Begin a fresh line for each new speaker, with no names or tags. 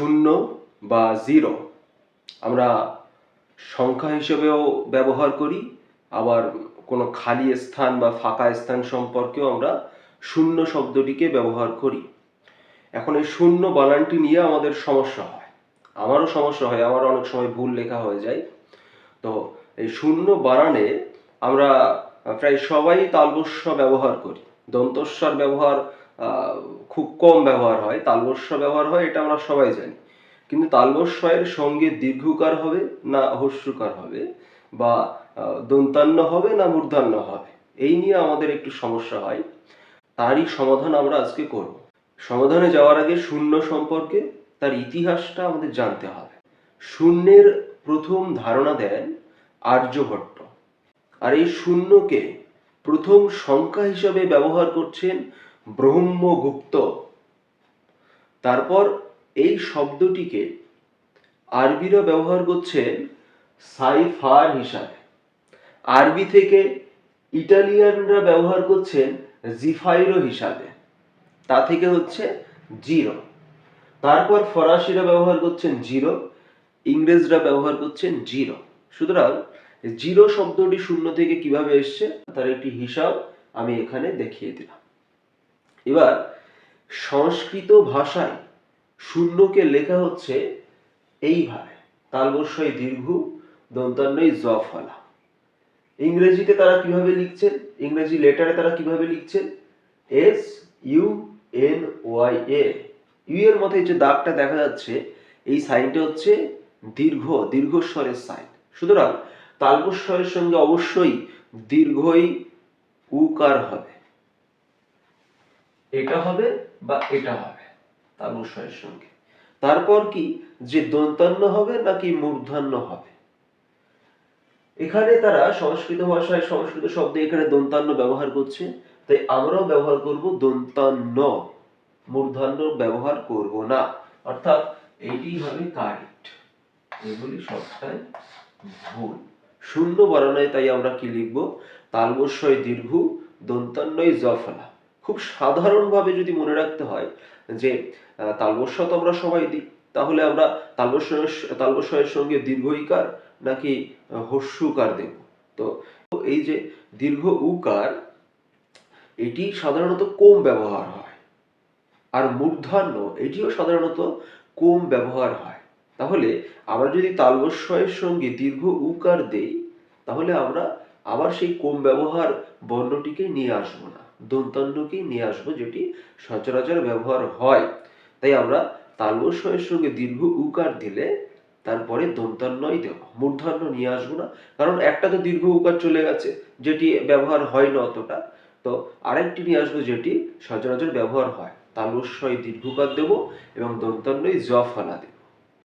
শূন্য বা জিরো আমরা সংখ্যা হিসেবেও ব্যবহার করি, আবার কোনো খালি স্থান বা ফাঁকা স্থান সম্পর্কেও আমরা শূন্য শব্দটিকে ব্যবহার করি। এখন এই শূন্য বানানটি নিয়ে আমাদের সমস্যা হয়। আমারও সমস্যা হয়, আমার অনেক সময় ভুল লেখা হয়ে যায়। তো এই শূন্য বানানে আমরা প্রায় সবাই তালবস্য ব্যবহার করি, দন্তস্বর ব্যবহার খুব কম ব্যবহার হয়, তালবস্য ব্যবহার হয়, এটা আমরা সবাই জানি। কিন্তু তালবস্বয়ের সঙ্গে দীর্ঘকার হবে না হস্যকার হবে বা দন্তান্ন হবে না মূর্ধান্য হবে। এই নিয়ে আমাদের একটু সমস্যা হয়। তারই সমাধান আমরা আজকে করব। সমাধানে যাওয়ার আগে শূন্য সম্পর্কে তার ইতিহাসটা আমাদের জানতে হবে। শূন্যের প্রথম ধারণা দেন আর্যভট্ট। আর এই শূন্যকে প্রথম সংখ্যা হিসাবে ব্যবহার করছেন ব্রহ্মগুপ্ত। তারপর এই শব্দটিকে আরবিরা ব্যবহার করছেন সাইফার হিসাবে। আরবি থেকে ইটালিয়ানরা ব্যবহার করছেন জিফাইরো হিসাবে। তা থেকে হচ্ছে জিরো। তারপর ফরাসিরা ব্যবহার করছেন জিরো, ইংরেজরা ব্যবহার করছেন জিরো। সুতরাং জিরো শব্দটি শূন্য থেকে কীভাবে এসছে, তার একটি হিসাব আমি এখানে দেখিয়ে দিলাম। এবার সংস্কৃত ভাষায় শূন্যকে লেখা হচ্ছে এইভাবে। তালবস্যই দীর্ঘ দন্তান্নই জ ফলা ইংরেজিতে তারা কীভাবে লিখছেন? ইংরেজি লেটারে তারা কীভাবে লিখছেন? S, U, N, Y, A. U এর মধ্যে যে দাগটা দেখা যাচ্ছে, এই সাইনটা হচ্ছে দীর্ঘ, দীর্ঘস্বরের সাইন। সুতরাং তালবস্বরের সঙ্গে অবশ্যই দীর্ঘই উকার হবে। এটা হবে বা এটা হবে, তার তালবস্বরের সঙ্গে। তারপর কি? যে দন্তান্ন হবে নাকি মূর্ধান্য হবে? এখানে তারা সংস্কৃত ভাষায় সংস্কৃত শব্দে এখানে দন্তান্ন ব্যবহার করছে, তাই আমরাও ব্যবহার করব দন্তান্ন। মূর্ধান্য ব্যবহার করব না। অর্থাৎ এইটি হবে কারেক্ট। এগুলি সবটাই ভুল। শূন্য বানানোয় তাই আমরা কি লিখব? তালবস্যই দীর্ঘ দন্তান্নই জফলা। খুব সাধারণভাবে যদি মনে রাখতে হয় যে তালবস্য তো আমরা সবাই দিই, তাহলে আমরা তালবস্যের তালবস্যয়ের সঙ্গে দীর্ঘইকার নাকি হস্যুকার দেব? তো এই যে দীর্ঘ উকার, এটি সাধারণত কম ব্যবহার হয়? আর মূর্ধান্য, এটিও সাধারণত কম ব্যবহার হয়? তাহলে আমরা যদি তালবস্যয়ের সঙ্গে দীর্ঘ উকার দেই, তাহলে আমরা আবার সেই কম ব্যবহার বর্ণটিকে নিয়ে আসব না। দন্তান্নকেই নিয়ে আসব যেটি সচরাচর ব্যবহার হয়। তাই আমরা তালবস্যয়ের সঙ্গে দীর্ঘ উকার দিলে তারপরে দন্তান্নই দেব। মূর্ধান্য নিয়ে আসব না। কারণ একটা তো দীর্ঘ উকার চলে গেছে, যেটি ব্যবহার হয় না অতটা। তো আরেকটি নিয়ে আসব যেটি সচরাচর ব্যবহার হয়। তালবস্যই দীর্ঘকার দেব এবং দন্তান্নই জ ফলা দেব।